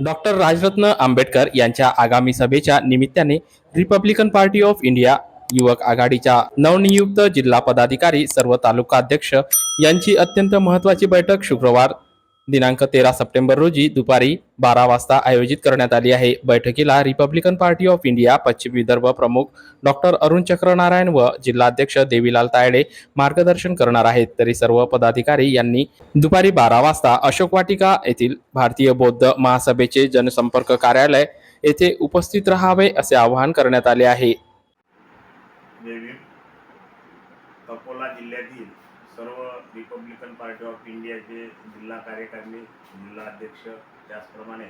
Doctor Rajratna Ambedkar यांच्या आगामी सभेच्या निमित्ताने रिपब्लिकन पार्टी ऑफ इंडिया युवक आघाडीच्या नवनियुक्त जिल्हा पदाधिकारी सर्व तालुका अध्यक्ष यांची अत्यंत महत्त्वाची बैठक शुक्रवार दिनांक तेरा सप्टेंबर रोजी दुपारी बारा वाजता आयोजित करण्यात आली आहे. बैठकीला रिपब्लिकन पार्टी ऑफ इंडिया पश्चिम विदर्भ प्रमुख डॉक्टर अरुण चक्रनारायण व जिल्हाध्यक्ष देवीलाल तायडे मार्गदर्शन करणार आहेत. तरी सर्व पदाधिकारी यांनी दुपारी बारा वाजता अशोक वाटिका येथील भारतीय बौद्ध महासभेचे जनसंपर्क कार्यालय येथे उपस्थित राहावे असे आवाहन करण्यात आले आहे. अकोला जिल्ह्यातील सर्व रिपब्लिकन पार्टी ऑफ इंडियाचे जिल्हा कार्यकारिणी जिल्हा अध्यक्ष त्याचप्रमाणे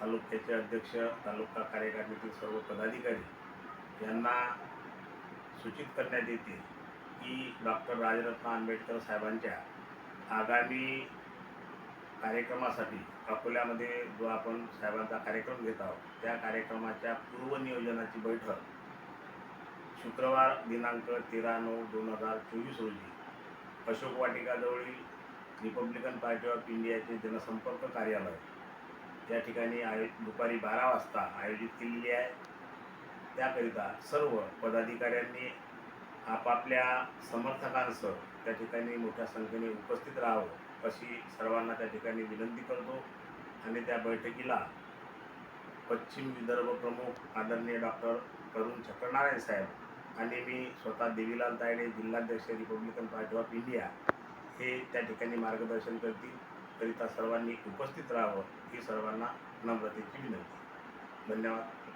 तालुक्याचे अध्यक्ष तालुका कार्यकारिणीतील सर्व पदाधिकारी यांना सूचित करण्यात येते की डॉक्टर राजरत्न आंबेडकर साहेबांच्या आगामी कार्यक्रमासाठी अकोल्यामध्ये जो आपण साहेबांचा कार्यक्रम घेत आहोत त्या कार्यक्रमाच्या पूर्वनियोजनाची बैठक शुक्रवार दिनांक तेरा नऊ दोन हजार चोवीस रोजी अशोक वाटिकाजवळील रिपब्लिकन पार्टी ऑफ इंडियाचे जनसंपर्क कार्यालय. त्या ठिकाणी आयो दुपारी बारा वाजता आयोजित केलेली आहे. त्याकरिता सर्व पदाधिकाऱ्यांनी आपापल्या समर्थकांसह त्या ठिकाणी मोठ्या संख्येने उपस्थित राहावं अशी सर्वांना त्या ठिकाणी विनंती करतो आणि त्या बैठकीला पश्चिम विदर्भ प्रमुख आदरणीय डॉक्टर करुण चक्रनारायण साहेब आणि मी स्वतः देवीलाल तायडे जिल्हाध्यक्ष रिपब्लिकन पार्टी ऑफ इंडिया हे त्या ठिकाणी मार्गदर्शन करतील. करिता सर्वांनी उपस्थित राहावं ही सर्वांना नम्रतेची विनंती. धन्यवाद.